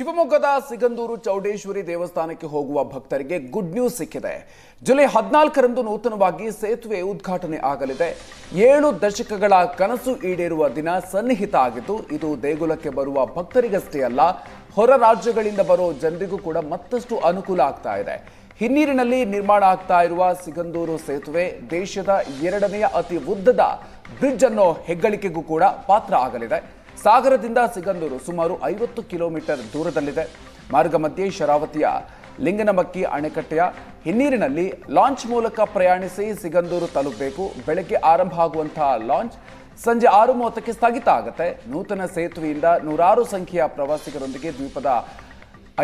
ಶಿವಮೊಗ್ಗದ ಸಿಗಂದೂರು ಚೌಡೇಶ್ವರಿ ದೇವಸ್ಥಾನಕ್ಕೆ ಹೋಗುವ ಭಕ್ತರಿಗೆ ಗುಡ್ ನ್ಯೂಸ್ ಸಿಕ್ಕಿದೆ. ಜುಲೈ ಹದಿನಾಲ್ಕರಂದು ನೂತನವಾಗಿ ಸೇತುವೆ ಉದ್ಘಾಟನೆ ಆಗಲಿದೆ. ಏಳು ದಶಕಗಳ ಕನಸು ಈಡೇರುವ ದಿನ ಸನ್ನಿಹಿತ ಆಗಿದ್ದು, ಇದು ದೇಗುಲಕ್ಕೆ ಬರುವ ಭಕ್ತರಿಗಷ್ಟೇ ಅಲ್ಲ, ಹೊರ ರಾಜ್ಯಗಳಿಂದ ಬರೋ ಜನರಿಗೂ ಕೂಡ ಮತ್ತಷ್ಟು ಅನುಕೂಲ ಆಗ್ತಾ ಇದೆ. ಹಿನ್ನೀರಿನಲ್ಲಿ ನಿರ್ಮಾಣ ಆಗ್ತಾ ಇರುವ ಸಿಗಂದೂರು ಸೇತುವೆ ದೇಶದ ಎರಡನೆಯ ಅತಿ ಉದ್ದದ ಬ್ರಿಡ್ಜ್ ಅನ್ನೋ ಹೆಗ್ಗಳಿಕೆಗೂ ಕೂಡ ಪಾತ್ರ ಆಗಲಿದೆ. ಸಾಗರದಿಂದ ಸಿಗಂದೂರು ಸುಮಾರು ಐವತ್ತು ಕಿಲೋಮೀಟರ್ ದೂರದಲ್ಲಿದೆ. ಮಾರ್ಗ ಮಧ್ಯೆ ಶರಾವತಿಯ ಲಿಂಗನಮಕ್ಕಿ ಅಣೆಕಟ್ಟೆಯ ಹಿನ್ನೀರಿನಲ್ಲಿ ಲಾಂಚ್ ಮೂಲಕ ಪ್ರಯಾಣಿಸಿ ಸಿಗಂದೂರು ತಲುಪಬೇಕು. ಬೆಳಗ್ಗೆ ಆರಂಭ ಆಗುವಂತಹ ಲಾಂಚ್ ಸಂಜೆ ಆರು ಮೂವತ್ತಕ್ಕೆ ಸ್ಥಗಿತ ಆಗುತ್ತೆ. ನೂತನ ಸೇತುವೆಯಿಂದ ನೂರಾರು ಸಂಖ್ಯೆಯ ಪ್ರವಾಸಿಗರೊಂದಿಗೆ ದ್ವೀಪದ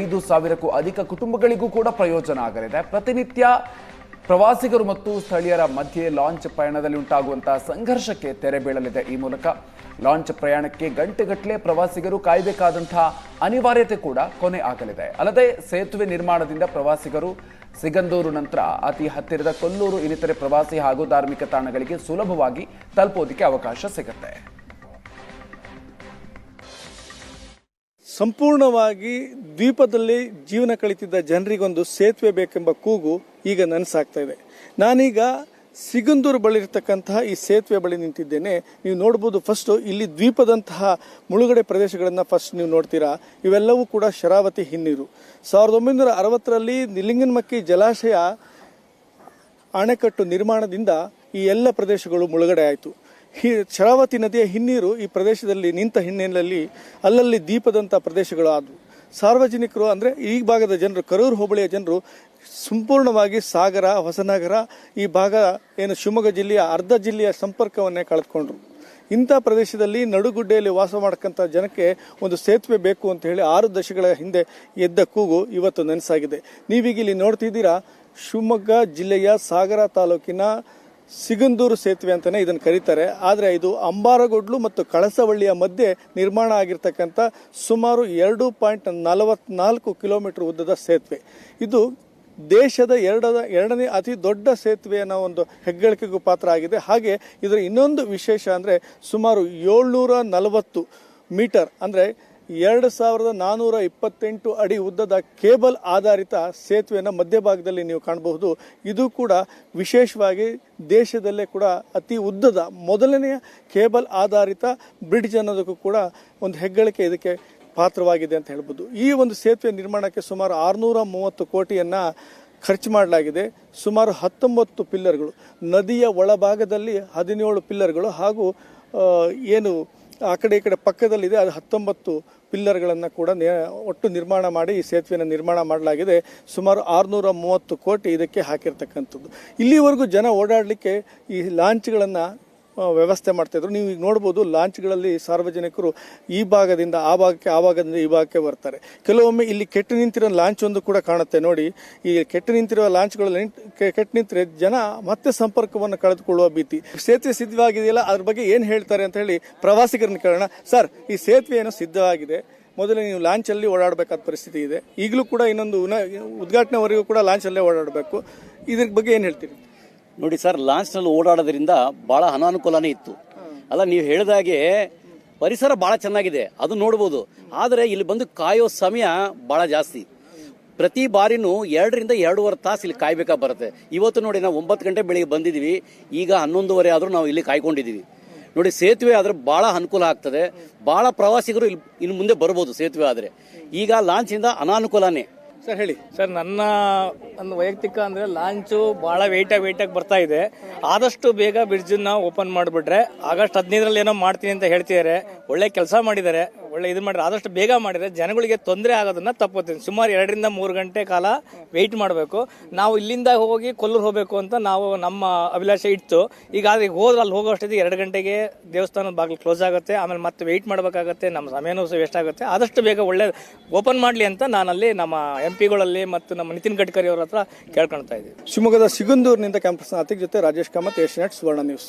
ಐದು ಸಾವಿರಕ್ಕೂ ಅಧಿಕ ಕುಟುಂಬಗಳಿಗೂ ಕೂಡ ಪ್ರಯೋಜನ ಆಗಲಿದೆ. ಪ್ರತಿನಿತ್ಯ ಪ್ರವಾಸಿಗರು ಮತ್ತು ಸ್ಥಳೀಯರ ಮಧ್ಯೆ ಲಾಂಚ್ ಪ್ರಯಾಣದಲ್ಲಿ ಉಂಟಾಗುವಂತಹ ಸಂಘರ್ಷಕ್ಕೆ ತೆರೆ ಬೀಳಲಿದೆ. ಈ ಮೂಲಕ ಲಾಂಚ್ ಪ್ರಯಾಣಕ್ಕೆ ಗಂಟೆಗಟ್ಟಲೆ ಪ್ರವಾಸಿಗರು ಕಾಯಬೇಕಾದಂತಹ ಅನಿವಾರ್ಯತೆ ಕೂಡ ಕೊನೆ ಆಗಲಿದೆ. ಅಲ್ಲದೆ ಸೇತುವೆ ನಿರ್ಮಾಣದಿಂದ ಪ್ರವಾಸಿಗರು ಸಿಗಂದೂರು ನಂತರ ಅತಿ ಹತ್ತಿರದ ಕೊಲ್ಲೂರು ಇನ್ನಿತರೆ ಪ್ರವಾಸಿ ಹಾಗೂ ಧಾರ್ಮಿಕ ತಾಣಗಳಿಗೆ ಸುಲಭವಾಗಿ ತಲುಪೋದಕ್ಕೆ ಅವಕಾಶ ಸಿಗುತ್ತೆ. ಸಂಪೂರ್ಣವಾಗಿ ದ್ವೀಪದಲ್ಲಿ ಜೀವನ ಕಳಿತಿದ್ದ ಜನರಿಗೊಂದು ಸೇತುವೆ ಬೇಕೆಂಬ ಕೂಗು ಈಗ ನನಸಾಗ್ತಾ ಇದೆ. ನಾನೀಗ ಸಿಗಂದೂರು ಬಳಿ ಇರತಕ್ಕಂತಹ ಈ ಸೇತುವೆ ಬಳಿ ನಿಂತಿದ್ದೇನೆ. ನೀವು ನೋಡ್ಬೋದು ಫಸ್ಟ್ ಇಲ್ಲಿ ದ್ವೀಪದಂತಹ ಮುಳುಗಡೆ ಪ್ರದೇಶಗಳನ್ನು ಫಸ್ಟ್ ನೀವು ನೋಡ್ತೀರಾ. ಇವೆಲ್ಲವೂ ಕೂಡ ಶರಾವತಿ ಹಿನ್ನೀರು. ಸಾವಿರದ ಒಂಬೈನೂರ ಅರವತ್ತರಲ್ಲಿ ನಿಲಿಂಗನಮಕ್ಕಿ ಜಲಾಶಯ ಅಣೆಕಟ್ಟು ನಿರ್ಮಾಣದಿಂದ ಈ ಎಲ್ಲ ಪ್ರದೇಶಗಳು ಮುಳುಗಡೆ ಆಯಿತು. ಹಿ ಶರಾವತಿ ನದಿಯ ಹಿನ್ನೀರು ಈ ಪ್ರದೇಶದಲ್ಲಿ ನಿಂತ ಹಿನ್ನೆಲೆಯಲ್ಲಿ ಅಲ್ಲಲ್ಲಿ ದೀಪದಂಥ ಪ್ರದೇಶಗಳು ಆದವು. ಸಾರ್ವಜನಿಕರು ಅಂದರೆ ಈ ಭಾಗದ ಜನರು, ಕರೂರು ಹೋಬಳಿಯ ಜನರು ಸಂಪೂರ್ಣವಾಗಿ ಸಾಗರ, ಹೊಸನಗರ, ಈ ಭಾಗ ಏನು ಶಿವಮೊಗ್ಗ ಜಿಲ್ಲೆಯ ಅರ್ಧ ಜಿಲ್ಲೆಯ ಸಂಪರ್ಕವನ್ನೇ ಕಳೆದುಕೊಂಡ್ರು. ಇಂಥ ಪ್ರದೇಶದಲ್ಲಿ ನಡುಗುಡ್ಡೆಯಲ್ಲಿ ವಾಸ ಮಾಡಕ್ಕಂಥ ಜನಕ್ಕೆ ಒಂದು ಸೇತುವೆ ಬೇಕು ಅಂತ ಹೇಳಿ ಆರು ದಶಕಗಳ ಹಿಂದೆ ಎದ್ದ ಕೂಗು ಇವತ್ತು ನೆನಸಾಗಿದೆ. ನೀವೀಗ ಇಲ್ಲಿ ನೋಡ್ತಿದ್ದೀರಾ, ಶಿವಮೊಗ್ಗ ಜಿಲ್ಲೆಯ ಸಾಗರ ತಾಲೂಕಿನ ಸಿಗಂದೂರು ಸೇತುವೆ ಅಂತಲೇ ಇದನ್ನು ಕರೀತಾರೆ. ಆದರೆ ಇದು ಅಂಬಾರಗೊಡ್ಲು ಮತ್ತು ಕಳಸವಳ್ಳಿಯ ಮಧ್ಯೆ ನಿರ್ಮಾಣ ಆಗಿರ್ತಕ್ಕಂಥ ಸುಮಾರು ಎರಡು ಪಾಯಿಂಟ್ ನಲವತ್ನಾಲ್ಕು ಕಿಲೋಮೀಟರ್ ಉದ್ದದ ಸೇತುವೆ. ಇದು ದೇಶದ ಎರಡದ, ಎರಡನೇ ಅತಿ ದೊಡ್ಡ ಸೇತುವೆ ಅನ್ನೋ ಒಂದು ಹೆಗ್ಗಳಿಕೆಗೂ ಪಾತ್ರ ಆಗಿದೆ. ಹಾಗೆ ಇದರ ಇನ್ನೊಂದು ವಿಶೇಷ ಅಂದರೆ ಸುಮಾರು ಏಳ್ನೂರ ನಲವತ್ತು ಮೀಟರ್ ಅಂದರೆ ಎರಡು ಸಾವಿರದ ನಾನ್ನೂರ ಇಪ್ಪತ್ತೆಂಟು ಅಡಿ ಉದ್ದದ ಕೇಬಲ್ ಆಧಾರಿತ ಸೇತುವೆಯನ್ನು ಮಧ್ಯಭಾಗದಲ್ಲಿ ನೀವು ಕಾಣಬಹುದು. ಇದು ಕೂಡ ವಿಶೇಷವಾಗಿ ದೇಶದಲ್ಲೇ ಕೂಡ ಅತಿ ಉದ್ದದ ಮೊದಲನೆಯ ಕೇಬಲ್ ಆಧಾರಿತ ಬ್ರಿಡ್ಜ್ ಅನ್ನೋದಕ್ಕೂ ಕೂಡ ಒಂದು ಹೆಗ್ಗಳಿಕೆ ಇದಕ್ಕೆ ಪಾತ್ರವಾಗಿದೆ ಅಂತ ಹೇಳ್ಬೋದು. ಈ ಒಂದು ಸೇತುವೆ ನಿರ್ಮಾಣಕ್ಕೆ ಸುಮಾರು ಆರುನೂರ ಮೂವತ್ತು ಕೋಟಿಯನ್ನು ಖರ್ಚು ಮಾಡಲಾಗಿದೆ. ಸುಮಾರು ಹತ್ತೊಂಬತ್ತು ಪಿಲ್ಲರ್ಗಳು, ನದಿಯ ಒಳಭಾಗದಲ್ಲಿ ಹದಿನೇಳು ಪಿಲ್ಲರ್ಗಳು ಹಾಗೂ ಏನು ಆ ಕಡೆ ಈ ಕಡೆ ಪಕ್ಕದಲ್ಲಿದೆ, ಅದು ಹತ್ತೊಂಬತ್ತು ಪಿಲ್ಲರ್ಗಳನ್ನು ಕೂಡ ಒಟ್ಟು ನಿರ್ಮಾಣ ಮಾಡಿ ಈ ಸೇತುವೆಯನ್ನು ನಿರ್ಮಾಣ ಮಾಡಲಾಗಿದೆ. ಸುಮಾರು ಆರುನೂರ ಮೂವತ್ತು ಕೋಟಿ ಇದಕ್ಕೆ ಹಾಕಿರ್ತಕ್ಕಂಥದ್ದು. ಇಲ್ಲಿವರೆಗೂ ಜನ ಓಡಾಡಲಿಕ್ಕೆ ಈ ಲಾಂಚ್ಗಳನ್ನು ವ್ಯವಸ್ಥೆ ಮಾಡ್ತಾಯಿದ್ರು ನೀವು ಈಗ ನೋಡ್ಬೋದು, ಲಾಂಚ್ಗಳಲ್ಲಿ ಸಾರ್ವಜನಿಕರು ಈ ಭಾಗದಿಂದ ಆ ಭಾಗಕ್ಕೆ, ಆ ಭಾಗದಿಂದ ಈ ಭಾಗಕ್ಕೆ ಬರ್ತಾರೆ. ಕೆಲವೊಮ್ಮೆ ಇಲ್ಲಿ ಕೆಟ್ಟು ನಿಂತಿರೋ ಲಾಂಚ್ ಒಂದು ಕೂಡ ಕಾಣುತ್ತೆ. ನೋಡಿ, ಈ ಕೆಟ್ಟು ನಿಂತಿರುವ ಲಾಂಚ್ಗಳಲ್ಲಿ ಕೆಟ್ಟು ನಿಂತರೆ ಜನ ಮತ್ತೆ ಸಂಪರ್ಕವನ್ನು ಕಳೆದುಕೊಳ್ಳುವ ಭೀತಿ. ಸೇತುವೆ ಸಿದ್ಧವಾಗಿದೆಯಲ್ಲ, ಅದ್ರ ಬಗ್ಗೆ ಏನು ಹೇಳ್ತಾರೆ ಅಂತ ಹೇಳಿ ಪ್ರವಾಸಿಗರನ್ನ ಕೇಳೋಣ. ಸರ್, ಈ ಸೇತುವೆ ಏನೋ ಸಿದ್ಧವಾಗಿದೆ. ಮೊದಲು ನೀವು ಲಾಂಚಲ್ಲಿ ಓಡಾಡಬೇಕಾದ ಪರಿಸ್ಥಿತಿ ಇದೆ. ಈಗಲೂ ಕೂಡ ಇನ್ನೊಂದು ಉದ್ಘಾಟನೆವರೆಗೂ ಕೂಡ ಲಾಂಚಲ್ಲೇ ಓಡಾಡಬೇಕು. ಇದ್ರ ಬಗ್ಗೆ ಏನು ಹೇಳ್ತೀರಿ? ನೋಡಿ ಸರ್ ಲಾಂಚ್ನಲ್ಲಿ ಓಡಾಡೋದ್ರಿಂದ ಬಹಳ ಅನಾನುಕೂಲನೇ ಇತ್ತು. ಅಲ್ಲ, ನೀವು ಹೇಳಿದಾಗೆ ಪರಿಸರ ಬಹಳ ಚೆನ್ನಾಗಿದೆ, ಅದು ನೋಡ್ಬೋದು. ಆದರೆ ಇಲ್ಲಿ ಬಂದು ಕಾಯೋ ಸಮಯ ಬಹಳ ಜಾಸ್ತಿ. ಪ್ರತಿ ಬಾರಿನೂ ಎರಡರಿಂದ ಎರಡೂವರೆ ತಾಸು ಇಲ್ಲಿ ಕಾಯ್ಬೇಕಾ ಬರುತ್ತೆ. ಇವತ್ತು ನೋಡಿ ನಾವು ಒಂಬತ್ತು ಗಂಟೆ ಬೆಳಿಗ್ಗೆ ಬಂದಿದ್ದೀವಿ, ಈಗ ಹನ್ನೊಂದುವರೆ ಆದರೂ ನಾವು ಇಲ್ಲಿ ಕಾಯ್ಕೊಂಡಿದ್ದೀವಿ. ನೋಡಿ, ಸೇತುವೆ ಆದರೆ ಭಾಳ ಅನುಕೂಲ ಆಗ್ತದೆ. ಭಾಳ ಪ್ರವಾಸಿಗರು ಇಲ್ಲಿ ಇನ್ನು ಮುಂದೆ ಬರ್ಬೋದು ಸೇತುವೆ ಆದರೆ. ಈಗ ಲಾಂಚಿಂದ ಅನಾನುಕೂಲನೇ. ಸರ್, ಹೇಳಿ. ಸರ್, ನನ್ನ ಒಂದು ವೈಯಕ್ತಿಕ ಅಂದ್ರೆ ಲಾಂಚು ಬಹಳ ವೆಯ್ಟಾಗಿ ವೆಯ್ಟಾಗಿ ಬರ್ತಾ ಇದೆ. ಆದಷ್ಟು ಬೇಗ ಬ್ರಿಡ್ಜನ್ನ ಓಪನ್ ಮಾಡಿಬಿಟ್ರೆ ಆಗಸ್ಟ್ ಹದಿನೈದರಲ್ಲಿ ಏನೋ ಮಾಡ್ತೀನಿ ಅಂತ ಹೇಳ್ತಿದ್ದಾರೆ. ಒಳ್ಳೆ ಕೆಲಸ ಮಾಡಿದ್ದಾರೆ. ಒಳ್ಳೆ ಇದು ಮಾಡಿದ್ರೆ ಆದಷ್ಟು ಬೇಗ ಮಾಡಿದ್ರೆ ಜನಗಳಿಗೆ ತೊಂದರೆ ಆಗೋದನ್ನ ತಪ್ಪೋತೀನಿ ಸುಮಾರು ಎರಡರಿಂದ ಮೂರು ಗಂಟೆ ಕಾಲ ವೆಯ್ಟ್ ಮಾಡಬೇಕು. ನಾವು ಇಲ್ಲಿಂದ ಹೋಗಿ ಕೊಲ್ಲೂರು ಹೋಗಬೇಕು ಅಂತ ನಾವು ನಮ್ಮ ಅಭಿಲಾಷೆ ಇತ್ತು ಈಗ ಆದ್ರೆ ಹೋದ್ರೆ ಅಲ್ಲಿ ಹೋಗೋ ಅಷ್ಟೊತ್ತಿಗೆ ಎರಡು ಗಂಟೆಗೆ ದೇವಸ್ಥಾನದ ಬಾಗಿಲು ಕ್ಲೋಸ್ ಆಗುತ್ತೆ. ಆಮೇಲೆ ಮತ್ತೆ ವೆಯ್ಟ್ ಮಾಡಬೇಕಾಗತ್ತೆ. ನಮ್ಮ ಸಮಯನೂ ವೇಸ್ಟ್ ಆಗುತ್ತೆ. ಆದಷ್ಟು ಬೇಗ ಒಳ್ಳೆ ಓಪನ್ ಮಾಡಲಿ ಅಂತ ನಾನಲ್ಲಿ ನಮ್ಮ ಎಂ ಪಿಗಳಲ್ಲಿ ಮತ್ತು ನಮ್ಮ ನಿತಿನ್ ಗಡ್ಕರಿ ಅವರ ಹತ್ರ ಕೇಳ್ಕೊಳ್ತಾ ಇದ್ದೀವಿ ಶಿವಮೊಗ್ಗದ ಸಿಗಂದೂರಿನಿಂದ ಕ್ಯಾಂಪಸ್ನ ಅತಿಕ್ ಜೊತೆ ರಾಜೇಶ್ ಕಾಮತ್ ಏಷ್ಯಾನೆಟ್ ಸುವರ್ಣ ನ್ಯೂಸ್